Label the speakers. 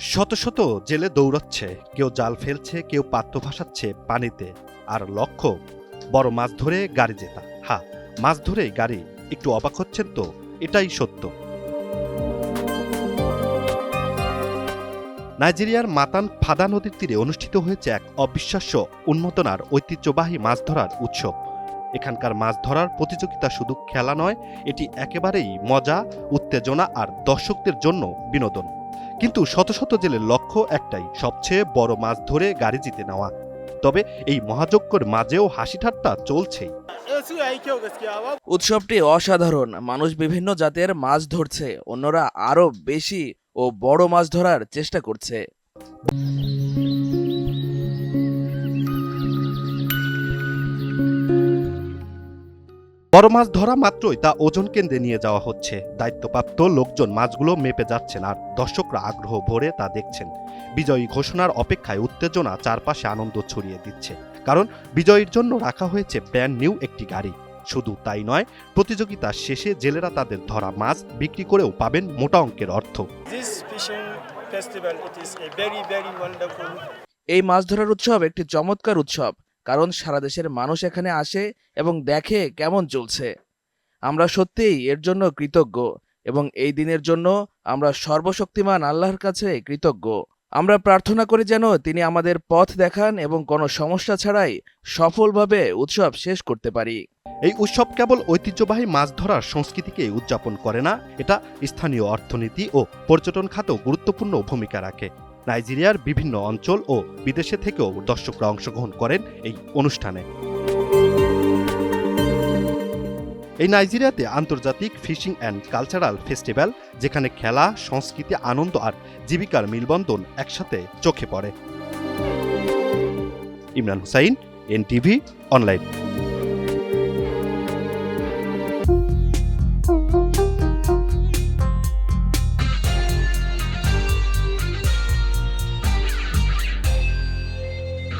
Speaker 1: শত শত জেলে দৌড়চ্ছে, কেউ জাল ফেলছে, কেউ পাত্র ভাসাচ্ছে পানিতে, আর লক্ষ্য বড় মাছ ধরে গাড়ি জেতা। হা, মাছ ধরে গাড়ি, একটু অবাক হচ্ছেন তো, এটাই সত্য। নাইজেরিয়ার মাতান ফাদা নদীর তীরে অনুষ্ঠিত হয়েছে এক অবিশ্বাস্য উন্মোদনার ঐতিহ্যবাহী মাছ ধরার উৎসব। এখানকার মাছ ধরার প্রতিযোগিতা শুধু খেলা নয়, এটি একেবারেই মজা, উত্তেজনা আর দর্শকদের জন্য বিনোদন। কিন্তু শত শত জেলের লক্ষ্য একটাই, সবচেয়ে বড় মাছ ধরে গাড়ি জিতে নেওয়া। তবে এই মহাযজ্ঞের মাঝেও হাসি ঠাট্টা চলছেই।
Speaker 2: উৎসবটি অসাধারণ। মানুষ বিভিন্ন জাতের মাছ ধরছে। অন্যরা আরও বেশি ও বড় মাছ ধরার চেষ্টা করছে।
Speaker 1: বড় মাছ ধরা মাত্রই তা ওজন কেন্দ্রে নিয়ে যাওয়া হচ্ছে। দায়িত্বপ্রাপ্ত লোকজন মাছগুলো মেপে যাচ্ছেন আর দর্শকরা আগ্রহ ভরে তা দেখছেন। বিজয়ী ঘোষণার অপেক্ষায় উত্তেজনা চারপাশে আনন্দ ছড়িয়ে দিচ্ছে। কারণ বিজয়ীর জন্য রাখা হয়েছে ব্র্যান্ড নিউ একটি গাড়ি। শুধু তাই নয় প্রতিযোগিতার শেষে জেলেরা তাদের ধরা মাছ বিক্রি করেও পাবেন মোটা অঙ্কের অর্থ।
Speaker 2: এই মাছ ধরার উৎসব একটি চমৎকার উৎসব। কারণ সারা দেশের মানুষ এখানে আসে এবং দেখে কেমন চলছে। আমরা সত্যিই এর জন্য কৃতজ্ঞ এবং এই দিনের জন্য আমরা সর্বশক্তিমান আল্লাহর কাছে কৃতজ্ঞ। আমরা প্রার্থনা করি যেন তিনি আমাদের পথ দেখান এবং কোনো সমস্যা ছাড়াই সফলভাবে উৎসব শেষ করতে পারি।
Speaker 1: এই উৎসব কেবল ঐতিহ্যবাহী মাছ ধরার সংস্কৃতিকে উদযাপন করে না, এটা স্থানীয় অর্থনীতি ও পর্যটন খাতেও গুরুত্বপূর্ণ ভূমিকা রাখে। নাইজেরিয়ার বিভিন্ন অঞ্চল ও বিদেশে থেকেও দর্শকরা অংশগ্রহণ করেন এই অনুষ্ঠানে। এই নাইজেরিয়াতে আন্তর্জাতিক ফিশিং অ্যান্ড কালচারাল ফেস্টিভ্যাল, যেখানে খেলা, সংস্কৃতি, আনন্দ আর জীবিকার মিলবন্ধন একসাথে চোখে পড়ে। Imran Hussain, NTV, online.